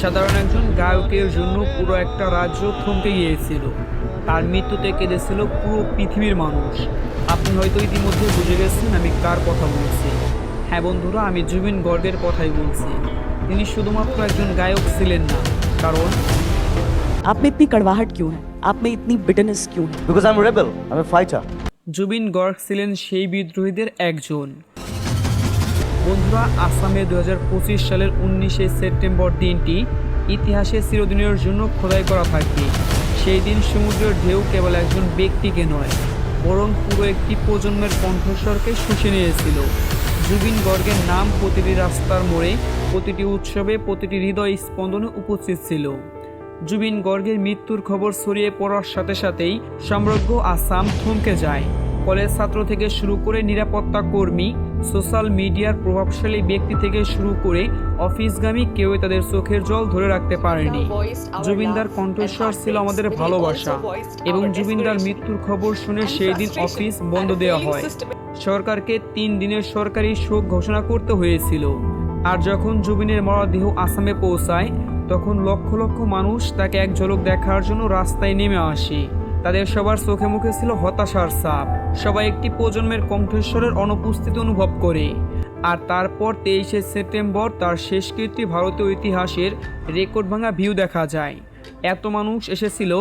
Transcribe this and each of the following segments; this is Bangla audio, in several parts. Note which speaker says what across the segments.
Speaker 1: সাধারণ একজন গায়কের জন্য পুরো একটা রাজ্য থমকে গিয়েছিল। তার মৃত্যুতে কেঁদেছিল পুরো পৃথিবীর মানুষ। আপনি হয়তো ইতিমধ্যে বুঝে গেছেন আমি কার কথা বলছি। হ্যাঁ বন্ধুরা আমি জুবিন গর্গের কথাই বলছি। তিনি শুধুমাত্র একজন গায়ক ছিলেন না কারণ
Speaker 2: আপনি ইতনি কড়ওয়াহট কিউ হ্যাঁ আপনি ইতনি
Speaker 3: bitterness Q because I rebel I fighter
Speaker 1: Zubeen Garg ছিলেন সেই বিদ্রোহীদের একজন। বন্ধুরা, আসামে দু হাজার পঁচিশ সালের উনিশে সেপ্টেম্বর দিনটি ইতিহাসে চিরদিনের জন্য খোদাই করা থাকে সেই দিন সমুদ্রের ঢেউ কেবল একজন ব্যক্তিকে নয়, বরং পুরো একটি প্রজন্মের কণ্ঠস্বরকে শুষে নিয়েছিল। জুবিন গর্গের নাম প্রতিটি রাস্তার মোড়ে, প্রতিটি উৎসবে, প্রতিটি হৃদয় স্পন্দনে উপস্থিত ছিল। জুবিন গর্গের মৃত্যুর খবর ছড়িয়ে পড়ার সাথে সাথেই সমগ্র আসাম থমকে যায়। কলেজ ছাত্র থেকে শুরু করে নিরাপত্তা কর্মী সোশ্যাল মিডিয়ার প্রভাবশালী ব্যক্তি থেকে শুরু করে অফিসগামী কেউ তাদের চোখের জল ধরে রাখতে পারেনি। জুবিনদার কণ্ঠস্বর ছিল আমাদের ভালোবাসা এবং জুবিনদার মৃত্যুর খবর শুনে সেই দিন অফিস বন্ধ দেওয়া হয়। সরকারকে তিন দিনের সরকারি শোক ঘোষণা করতে হয়েছিল। আর যখন জুবিনের মরদেহ আসামে পৌঁছায় তখন লক্ষ লক্ষ মানুষ তাকে এক ঝলক দেখার জন্য রাস্তায় নেমে আসে। তাদের সবার চোখে মুখে ছিল হতাশার ছাপ। সবাই একটি প্রজন্মের কণ্ঠস্বরের অনুপস্থিতি অনুভব করে। আর তারপর তেইশে সেপ্টেম্বর তার শেষকৃত্যে ভারতীয় ইতিহাসের রেকর্ড ভাঙা ভিউ দেখা যায়। এত মানুষ এসেছিল,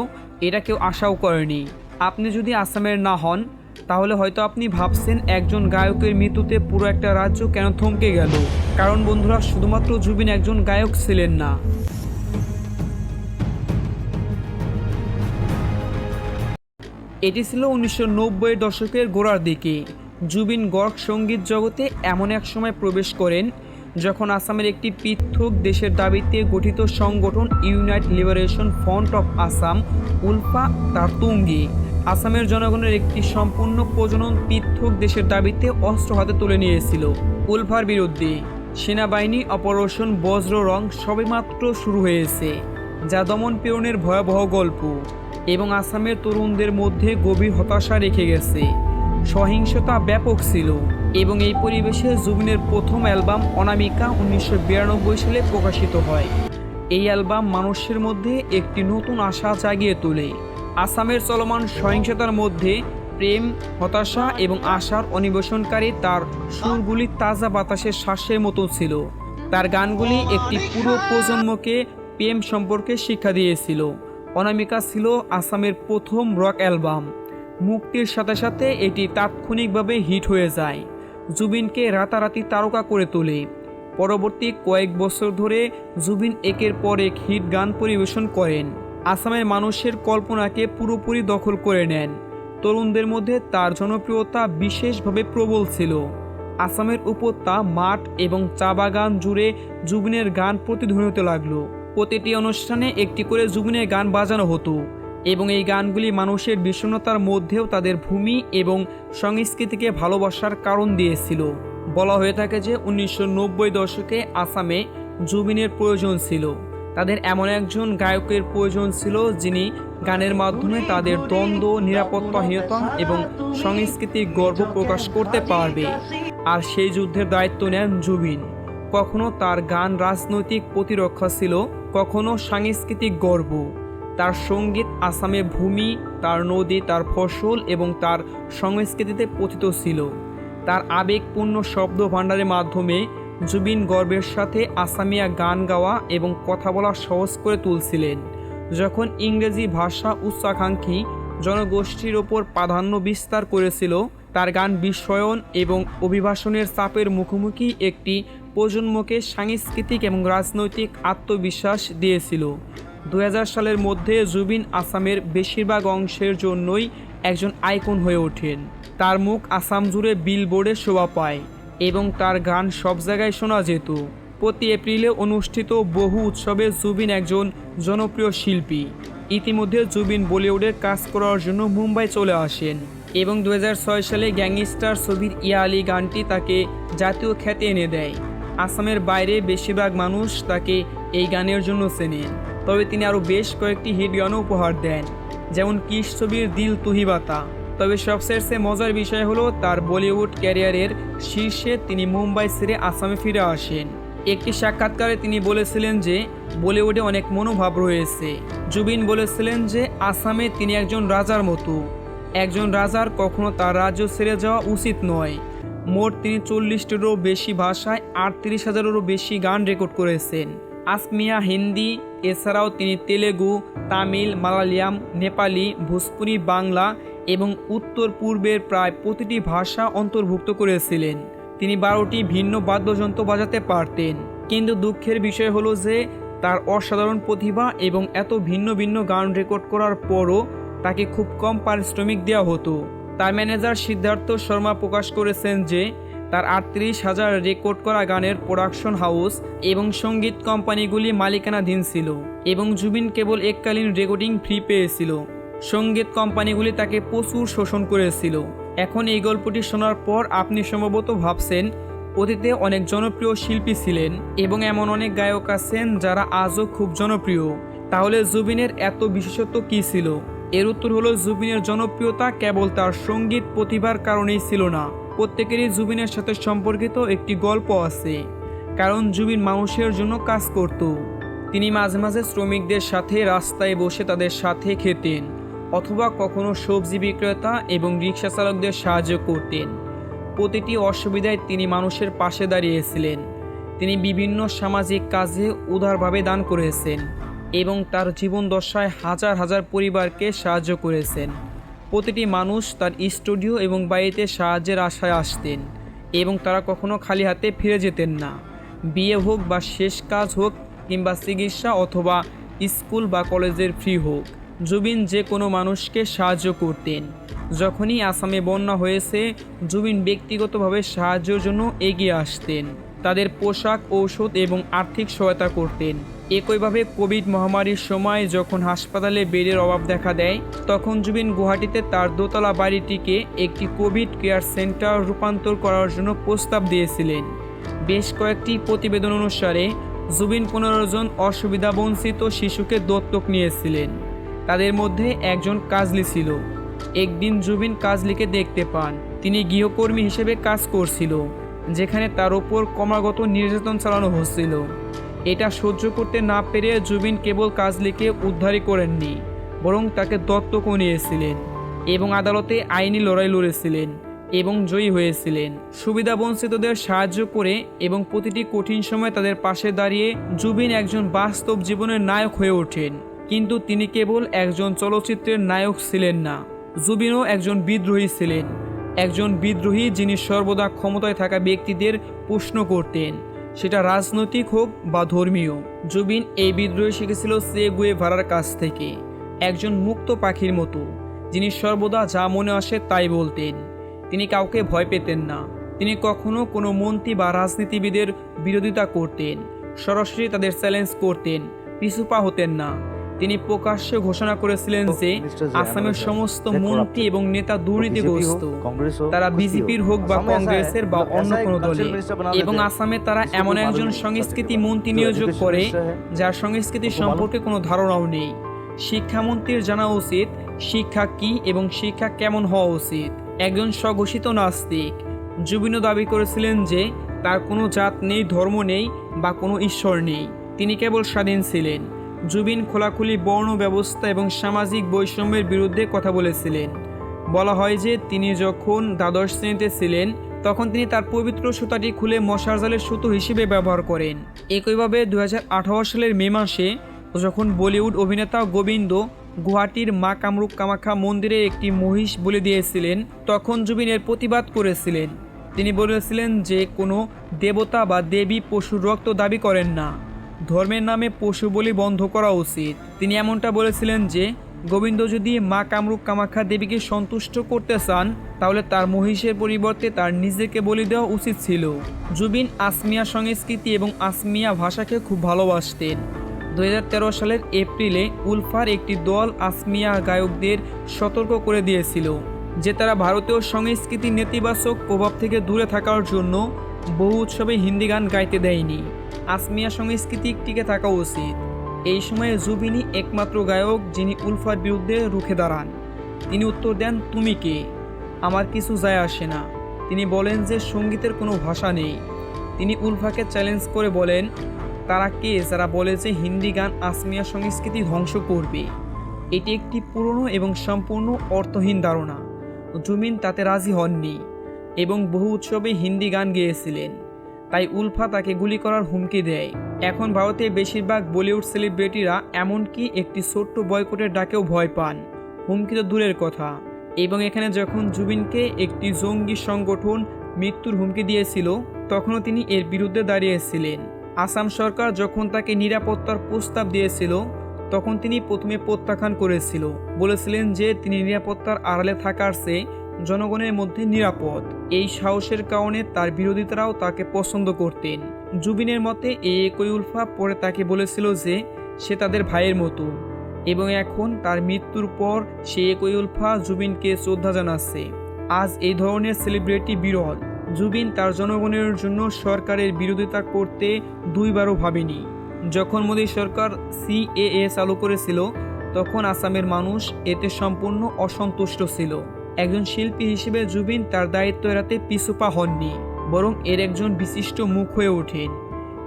Speaker 1: এটা কেউ আশাও করেনি। আপনি যদি আসামের না হন, তাহলে হয়তো আপনি ভাবছেন একজন গায়কের মৃত্যুতে পুরো একটা রাজ্য কেন থমকে গেল। কারণ বন্ধুরা, শুধুমাত্র জুবিন একজন গায়ক ছিলেন না। এটি ছিল উনিশশো নব্বই দশকের গোড়ার দিকে। জুবিন গর্গ সংগীত জগতে এমন এক সময় প্রবেশ করেন, যখন আসামের একটি পৃথক দেশের দাবিতে গঠিত সংগঠন unite liberation front of Assam, ULFA তার তুঙ্গে আসামের জনগণের একটি সম্পূর্ণ প্রজনন পৃথক দেশের দাবিতে অস্ত্র হাতে তুলে নিয়েছিল উলফার বিরুদ্ধে। সেনাবাহিনী অপারেশন বজ্র রং সবেমাত্র শুরু হয়েছে, যা দমন পীড়নের ভয়াবহ গল্প। এবং আসামের তরুণদের মধ্যে গভীর হতাশা রেখে গেছে। সহিংসতা ব্যাপক ছিল এবং এই পরিবেশে জুবিনের প্রথম অ্যালবাম অনামিকা উনিশশো বিরানব্বই সালে প্রকাশিত হয়। এই অ্যালবাম মানুষের মধ্যে একটি নতুন আশা জাগিয়ে তোলে। আসামের চলমান সহিংসতার মধ্যে প্রেম, হতাশা এবং আশার অনিবেশনকারী তার সুরগুলি তাজা বাতাসের শ্বাসের মতো ছিল। তার গানগুলি একটি পুরো প্রজন্মকে প্রেম সম্পর্কে শিক্ষা দিয়েছিল। অনামিকা ছিল আসামের প্রথম রক অ্যালবাম। মুক্তির সাথে সাথে এটি তাৎক্ষণিকভাবে হিট হয়ে যায়। জুবিনকে রাতারাতি তারকা করে তোলে। পরবর্তী কয়েক বছর ধরে জুবিন একের পর এক হিট গান পরিবেশন করেন। আসামের মানুষের কল্পনাকে পুরোপুরি দখল করে নেন। তরুণদের মধ্যে তার জনপ্রিয়তা বিশেষভাবে প্রবল ছিল। আসামের উপত্যা মাঠ এবং চা বাগান জুড়ে জুবিনের গান প্রতিধ্বনিত লাগল। প্রতিটি অনুষ্ঠানে একটি করে জুবিনের গান বাজানো হতো এবং এই গানগুলি মানুষের বিষণ্ণতার মধ্যেও তাদের ভূমি এবং সংস্কৃতিকে ভালোবাসার কারণ দিয়েছিল। বলা হয়ে থাকে যে উনিশশো নব্বই দশকে আসামে জুবিনের প্রয়োজন ছিল। তাদের এমন একজন গায়কের প্রয়োজন ছিল যিনি গানের মাধ্যমে তাদের দ্বন্দ্ব, নিরাপত্তাহীনতা এবং সংস্কৃতির গর্ব প্রকাশ করতে পারবে। আর সেই যুদ্ধের দায়িত্ব নেন জুবিন। কখনো তার গান রাজনৈতিক প্রতিরক্ষা ছিল কখনো সাংস্কৃতিক গর্ব। তার সংগীত আসামে ভূমি, তার নদী, তার ফসল এবং তার সংস্কৃতিতে পতিত ছিল। তার আবেগপূর্ণ শব্দ ভাণ্ডারের মাধ্যমে জুবিন গর্বের সাথে আসামিয়া গান গাওয়া এবং কথা বলা সহজ করে তুলছিলেন। যখন ইংরেজি ভাষা উচ্চাকাঙ্ক্ষী জনগোষ্ঠীর ওপর প্রাধান্য বিস্তার করেছিল তার গান বিস্ময়ন এবং অভিবাসনের চাপের মুখোমুখি একটি প্রজন্মকে সাংস্কৃতিক এবং রাজনৈতিক আত্মবিশ্বাস দিয়েছিল। দু হাজার সালের মধ্যে জুবিন আসামের বেশিরভাগ অংশের জন্যই একজন আইকন হয়ে ওঠেন। তার মুখ আসাম জুড়ে বিলবোর্ডে শোভা পায় এবং তার গান সব জায়গায় শোনা যেত। প্রতি এপ্রিলে অনুষ্ঠিত বহু উৎসবে জুবিন একজন জনপ্রিয় শিল্পী। ইতিমধ্যে জুবিন বলিউডের কাজ করার জন্য মুম্বাই চলে আসেন। এবং দু হাজার ছয় সালে গ্যাংস্টার ছবির ইয়া আলী গানটি তাকে জাতীয় খ্যাতি এনে দেয়। আসামের বাইরে বেশিরভাগ মানুষ তাকে এই গানের জন্য চেনেন তবে তিনি আরও বেশ কয়েকটি হিট গানও উপহার দেন, যেমন কিস ছবির দিল তুহিবাতা তবে সবশেষে মজার বিষয় হলো তার বলিউড ক্যারিয়ারের শীর্ষে তিনি মুম্বাই ছেড়ে আসামে ফিরে আসেন। একটি সাক্ষাৎকারে তিনি বলেছিলেন যে, বলিউডে অনেক মনোভাব রয়েছে। জুবিন বলেছিলেন যে, আসামে তিনি একজন রাজার মতো। একজন রাজার কখনো তার রাজ্য ছেড়ে যাওয়া উচিত নয়। মোট তিনি চল্লিশটিরও বেশি ভাষায় আটত্রিশ হাজারেরও বেশি গান রেকর্ড করেছেন। আসমিয়া, হিন্দি, এছাড়াও তিনি তেলেগু, তামিল, মালায়ালাম, নেপালি, ভোজপুরি, বাংলা এবং উত্তর পূর্বের প্রায় প্রতিটি ভাষা অন্তর্ভুক্ত করেছিলেন। তিনি বারোটি ভিন্ন বাদ্যযন্ত্র বাজাতে পারতেন। কিন্তু দুঃখের বিষয় হলো যে, তার অসাধারণ প্রতিভা এবং এত ভিন্ন ভিন্ন গান রেকর্ড করার পরও তাকে খুব কম পারিশ্রমিক দেওয়া হতো। তার ম্যানেজার সিদ্ধার্থ শর্মা প্রকাশ করেছেন যে, তার আটত্রিশ হাজার রেকর্ড করা গানের প্রোডাকশন হাউস এবং সংগীত কোম্পানিগুলি মালিকানাধীন ছিল এবং জুবিন কেবল এককালীন রেকর্ডিং ফ্রি পেয়েছিল। সংগীত কোম্পানিগুলি তাকে প্রচুর শোষণ করেছিল। এখন এই গল্পটি শোনার পর আপনি সম্ভবত ভাবছেন, অতীতে অনেক জনপ্রিয় শিল্পী ছিলেন এবং এমন অনেক গায়ক আছেন যারা আজও খুব জনপ্রিয়। তাহলে জুবিনের এত বিশেষত্ব কী ছিল? এর উত্তর হলো, জুবিনের জনপ্রিয়তা কেবল তার সংগীত প্রতিভার কারণেই ছিল না। প্রত্যেকেরই জুবিনের সাথে সম্পর্কিত একটি গল্প আছে, কারণ জুবিন মানুষের জন্য কাজ করত। তিনি মাঝে মাঝে শ্রমিকদের সাথে রাস্তায় বসে তাদের সাথে খেতেন, অথবা কখনো সবজি বিক্রেতা এবং রিক্সা চালকদের সাহায্য করতেন। প্রতিটি অসুবিধায় তিনি মানুষের পাশে দাঁড়িয়েছিলেন। তিনি বিভিন্ন সামাজিক কাজে উদারভাবে দান করেছেন। এবং তার জীবন দশায় হাজার হাজার পরিবারকে সাহায্য করেছেন। প্রতিটি মানুষ তার স্টুডিও এবং বাড়িতে সাহায্যের আশায় আসতেন এবং তারা কখনো খালি হাতে ফিরে যেতেন না। বিয়ে হোক বা শেষ কাজ হোক কিংবা চিকিৎসা অথবা স্কুল বা কলেজের ফ্রি হোক, জুবিন যে কোনো মানুষকে সাহায্য করতেন। যখনই আসামে বন্যা হয়েছে, জুবিন ব্যক্তিগতভাবে সাহায্যের জন্য এগিয়ে আসতেন। তাদের পোশাক, ঔষধ এবং আর্থিক সহায়তা করতেন। একইভাবে কোভিড মহামারীর সময় যখন হাসপাতালে বেডের অভাব দেখা দেয়, তখন জুবিন গুয়াহাটিতে তার দোতলা বাড়িটিকে একটি কোভিড কেয়ার সেন্টার রূপান্তর করার জন্য প্রস্তাব দিয়েছিলেন। বেশ কয়েকটি প্রতিবেদন অনুসারে, জুবিন পনেরো জন অসুবিধাবঞ্চিত শিশুকে দত্তক নিয়েছিলেন। তাদের মধ্যে একজন কাজলি ছিল। একদিন জুবিন কাজলিকে দেখতে পান। তিনি গৃহকর্মী হিসেবে কাজ করছিল, যেখানে তার ওপর ক্রমাগত নির্যাতন চালানো হচ্ছিল। এটা সহ্য করতে না পেরে জুবিন কেবল কাজলিকে উদ্ধারই করেননি, বরং তাকে দত্তকও নিয়েছিলেন এবং আদালতে আইনি লড়াই লড়েছিলেন এবং জয়ী হয়েছিলেন। সুবিধাবঞ্চিতদের সাহায্য করে এবং প্রতিটি কঠিন সময় তাদের পাশে দাঁড়িয়ে জুবিন একজন বাস্তব জীবনের নায়ক হয়ে ওঠেন, কিন্তু তিনি কেবল একজন চলচ্চিত্রের নায়ক ছিলেন না। জুবিনও একজন বিদ্রোহী ছিলেন, একজন বিদ্রোহী যিনি সর্বদা ক্ষমতায় থাকা ব্যক্তিদের প্রশ্ন করতেন। সেটা রাজনৈতিক হোক বা ধর্মীয়, জুবিন এই বিদ্রোহে শিখেছিল সে গুয়ে ভাড়ার কাছ থেকে। একজন মুক্ত পাখির মতো, যিনি সর্বদা যা মনে আসে তাই বলতেন। তিনি কাউকে ভয় পেতেন না। তিনি কখনো কোনো মন্ত্রী বা রাজনীতিবিদের বিরোধিতা করতেন। সরাসরি তাদের চ্যালেঞ্জ করতেন। পিছুপা হতেন না। তিনি প্রকাশ্যে ঘোষণা করেছিলেন যে আসামের সমস্ত মন্ত্রী এবং নেতা দুর্নীতিগ্রস্ত। তারা বিজেপির হোক বা কংগ্রেসের বা অন্য কোনো দলে। এবং আসামে তারা এমন একজন সংস্কৃতি মন্ত্রী নিয়োগ করে যার সংস্কৃতি সম্পর্কে কোনো ধারণাও নেই। শিক্ষামন্ত্রীর জানা উচিত শিক্ষা কি এবং শিক্ষা কেমন হওয়া উচিত। একজন স্বঘোষিত নাস্তিক জুবিনও দাবি করেছিলেন যে তার কোনো জাত নেই ধর্ম নেই বা কোনো ঈশ্বর নেই। তিনি কেবল স্বাধীন ছিলেন। জুবিন খোলাখুলি বর্ণ ব্যবস্থা এবং সামাজিক বৈষম্যের বিরুদ্ধে কথা বলেছিলেন। বলা হয় যে, তিনি যখন দ্বাদশ শ্রেণীতে ছিলেন, তখন তিনি তার পবিত্র সুতাটি খুলে মশার জালের সুতো হিসেবে ব্যবহার করেন। একইভাবে দু হাজার আঠারো সালের মে মাসে যখন বলিউড অভিনেতা গোবিন্দ গুয়াহাটির মা কামরূপ কামাখ্যা মন্দিরে একটি মহিষ বলে দিয়েছিলেন, তখন জুবিন এর প্রতিবাদ করেছিলেন। তিনি বলেছিলেন যে, কোনো দেবতা বা দেবী পশুর রক্ত দাবি করেন না। ধর্মের নামে পশু বলি বন্ধ করা উচিত। তিনি এমনটা বলেছিলেন যে, গোবিন্দ যদি মা কামরূপ কামাখ্যা দেবীকে সন্তুষ্ট করতে চান, তাহলে তার মহিষের পরিবর্তে তার নিজেকে বলি দেওয়া উচিত ছিল। জুবিন আসমিয়া সংস্কৃতি এবং আসমিয়া ভাষাকে খুব ভালোবাসতেন। দু হাজার তেরো সালের এপ্রিলে উলফার একটি দল আসমিয়া গায়কদের সতর্ক করে দিয়েছিল, যে তারা ভারতীয় সংস্কৃতি নেতিবাচক প্রভাব থেকে দূরে থাকার জন্য বহু উৎসবে হিন্দি গান গাইতে দেয়নি। আসমিয়া সংস্কৃতি টিকে থাকা উচিত। এই সময়ে জুবিনী একমাত্র গায়ক যিনি উলফার বিরুদ্ধে রুখে দাঁড়ান। তিনি উত্তর দেন, তুমি কে? আমার কিছু যায় আসে না। তিনি বলেন যে, সঙ্গীতের কোনো ভাষা নেই। তিনি উলফাকে চ্যালেঞ্জ করে বলেন, তারা কে যারা বলে যে হিন্দি গান আসমিয়া সংস্কৃতি ধ্বংস করবে? এটি একটি পুরনো এবং সম্পূর্ণ অর্থহীন ধারণা। জুমিন তাতে রাজি হননি এবং বহু উৎসবে হিন্দি গান গেয়েছিলেন। তাই উলফা তাকে গুলি করার হুমকি দেয়। এখন ভারতে বেশিরভাগ বলিউড সেলিব্রিটিরা এমনকি একটি ছোট্ট বয়কটের ডাকেও ভয় পান। হুমকি তো দূরের কথা। এবং এখানে যখন জুবিনকে একটি জঙ্গি সংগঠন মৃত্যুর হুমকি দিয়েছিল, তখনও তিনি এর বিরুদ্ধে দাঁড়িয়েছিলেন। আসাম সরকার যখন তাকে নিরাপত্তার প্রস্তাব দিয়েছিল, তখন তিনি প্রথমে প্রত্যাখ্যান করেছিল। বলেছিলেন যে তিনি নিরাপত্তার আড়ালে থাকার চেয়ে জনগণের মধ্যে নিরাপদ। এই সাহসের কারণে তার বিরোধিতারাও তাকে পছন্দ করতেন। জুবিনের মতে এই একই উলফা পরে তাকে বলেছিল যে, সে তাদের ভাইয়ের মতো। এবং এখন তার মৃত্যুর পর সে একই উলফা জুবিনকে শ্রদ্ধা জানাচ্ছে। আজ এই ধরনের সেলিব্রিটি বিরল। জুবিন তার জনগণের জন্য সরকারের বিরোধিতা করতে দুইবারও ভাবেনি। যখন মোদী সরকার সিএএ চালু করেছিল, তখন আসামের মানুষ এতে সম্পূর্ণ অসন্তুষ্ট ছিল। একজন শিল্পী হিসেবে জুবিন তার দায়িত্ব এড়াতে পিছুপা হননি, বরং এর একজন বিশিষ্ট মুখ হয়ে ওঠেন।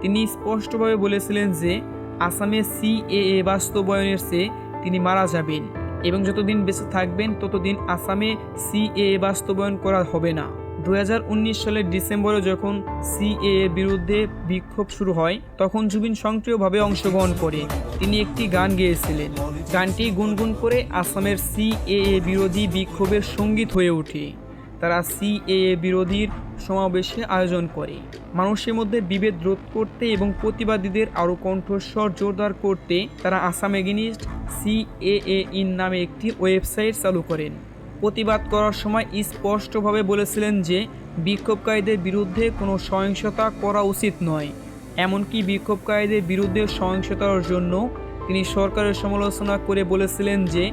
Speaker 1: তিনি স্পষ্টভাবে বলেছিলেন যে আসামে সিএএ বাস্তবায়নের চেয়ে তিনি মারা যাবেন এবং যতদিন বেঁচে থাকবেন ততদিন আসামে সিএএ বাস্তবায়ন করা হবে না। দু হাজার উনিশ সালের ডিসেম্বরে যখন সিএএ বিরুদ্ধে বিক্ষোভ শুরু হয়, তখন জুবিন সক্রিয়ভাবে অংশগ্রহণ করে। তিনি একটি গান গেয়েছিলেন। গানটি গুনগুন করে আসামের সিএএ বিরোধী বিক্ষোভের সংগীত হয়ে ওঠে। তারা সিএএ বিরোধীর সমাবেশে আয়োজন করে। মানুষের মধ্যে বিভেদ রোধ করতে এবং প্রতিবাদীদের আরও কণ্ঠস্বর জোরদার করতে তারা আসাম এগেনিস্ট সিএএ ইন নামে একটি ওয়েবসাইট চালু করেন। প্রতিবাদ করার সময় স্পষ্টভাবে বলেছিলেন যে বিক্ষোভকারীদের বিরুদ্ধে কোনো সহিংসতা করা উচিত নয়। এমনকি বিক্ষোভকারীদের বিরুদ্ধে সহিংসতার জন্য তিনি সরকারের সমালোচনা করে বলেছিলেন যে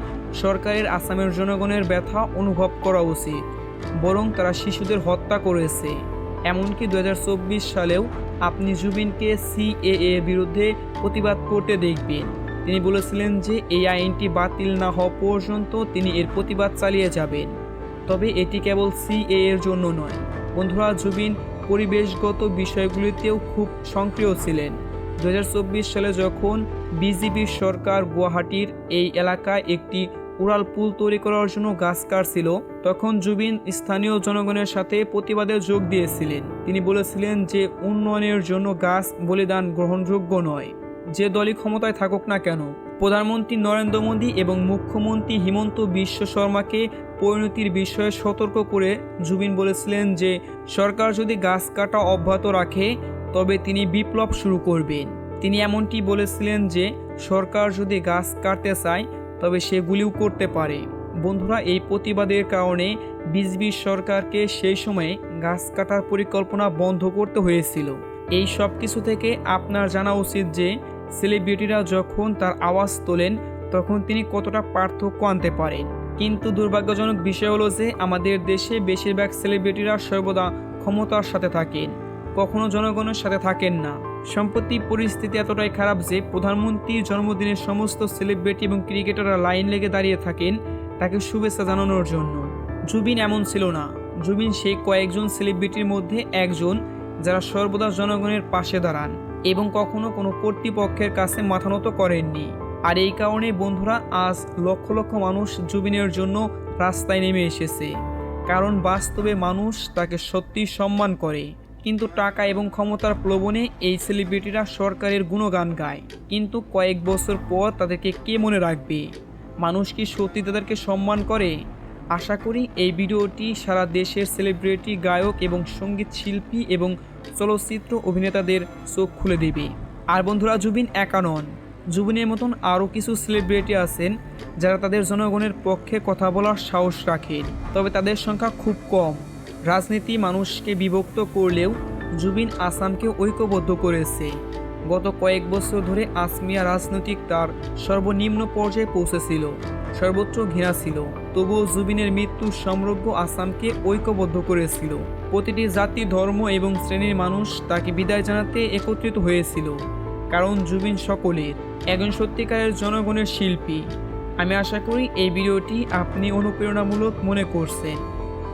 Speaker 1: সরকারের আসামের জনগণের ব্যথা অনুভব করা উচিত, বরং তারা শিশুদের হত্যা করেছে। এমনকি দু হাজার চব্বিশ সালেও আপনি জুবিনকে সিএএ বিরুদ্ধে প্রতিবাদ করতে দেখবেন। তিনি বলেছিলেন যে, এই আইনটি বাতিল না হওয়া পর্যন্ত তিনি এর প্রতিবাদ চালিয়ে যাবেন। তবে এটি কেবল সিএ এর জন্য নয়। বন্ধুরা, জুবিন পরিবেশগত বিষয়গুলিতেও খুব সক্রিয় ছিলেন। দু হাজার চব্বিশ সালে যখন বিজেপি সরকার গুয়াহাটির এই এলাকায় একটি উড়াল পুল তৈরি করার জন্য গাছ কাটছিল, তখন জুবিন স্থানীয় জনগণের সাথে প্রতিবাদে যোগ দিয়েছিলেন। তিনি বলেছিলেন যে, উন্নয়নের জন্য গাছ বলিদান গ্রহণযোগ্য নয়। যে দলই ক্ষমতায় থাকুক না কেন, প্রধানমন্ত্রী নরেন্দ্র মোদী এবং মুখ্যমন্ত্রী হিমন্ত বিশ্ব শর্মাকে পরিণতির বিষয়ে সতর্ক করে জুবিন বলেছিলেন যে, সরকার যদি গাছ কাটা অব্যাহত রাখে, তবে তিনি বিপ্লব শুরু করবেন। তিনি এমনটি বলেছিলেন যে, সরকার যদি গাছ কাটতে চায়, তবে সেগুলিও করতে পারে। বন্ধুরা, এই প্রতিবাদের কারণে বিজেপি সরকারকে সেই সময়ে গাছ কাটার পরিকল্পনা বন্ধ করতে হয়েছিল। এই সব কিছু থেকে আপনার জানা উচিত যে সেলিব্রিটিরা যখন তার আওয়াজ তোলেন, তখন তিনি কতটা পার্থক্য আনতে পারেন। কিন্তু দুর্ভাগ্যজনক বিষয় হলো যে আমাদের দেশে বেশিরভাগ সেলিব্রিটিরা সর্বদা ক্ষমতার সাথে থাকেন। কখনো জনগণের সাথে থাকেন না। সম্প্রতি পরিস্থিতি এতটাই খারাপ যে প্রধানমন্ত্রীর জন্মদিনের সমস্ত সেলিব্রিটি এবং ক্রিকেটাররা লাইন লেগে দাঁড়িয়ে থাকেন তাকে শুভেচ্ছা জানানোর জন্য। জুবিন এমন ছিল না। জুবিন সেই কয়েকজন সেলিব্রিটির মধ্যে একজন যারা সর্বদা জনগণের পাশে দাঁড়ান। এবং কখনো কোনো কর্তৃপক্ষের কাছে মাথা নত করেননি। আর এই কারণে বন্ধুরা, আজ লক্ষ লক্ষ মানুষ জুবিনের জন্য রাস্তায় নেমে এসেছে। কারণ বাস্তবে মানুষ তাকে সত্যি সম্মান করে। কিন্তু টাকা এবং ক্ষমতার প্রলোভনে এই সেলিব্রিটিরা সরকারের গুণগান গায়। কিন্তু কয়েক বছর পর তাদেরকে কে মনে রাখবে? মানুষ কি সত্যি তাদেরকে সম্মান করে? আশা করি এই ভিডিওটি সারা দেশের সেলিব্রিটি গায়ক এবং সংগীত শিল্পী এবং চলচ্চিত্র অভিনেতাদের চোখ খুলে দেবে। আর বন্ধুরা, জুবিন একা নন। জুবিনের মতন আরও কিছু সেলিব্রিটি আছেন যারা তাদের জনগণের পক্ষে কথা বলার সাহস রাখেন, তবে তাদের সংখ্যা খুব কম। রাজনীতি মানুষকে বিভক্ত করলেও জুবিন আসামকে ঐক্যবদ্ধ করেছে। গত কয়েক বছর ধরে আসমিয়া রাজনৈতিক তার সর্বনিম্ন পর্যায়ে পৌঁছেছিল সর্বোচ্চ ঘৃণা ছিল। তবুও জুবিনের মৃত্যু সমগ্র আসামকে ঐক্যবদ্ধ করেছিল। প্রতিটি জাতি, ধর্ম এবং শ্রেণির মানুষ তাকে বিদায় জানাতে একত্রিত হয়েছিল। কারণ জুবিন সকলের একজন সত্যিকারের জনগণের শিল্পী। আমি আশা করি এই ভিডিওটি আপনি অনুপ্রেরণামূলক মনে করছেন।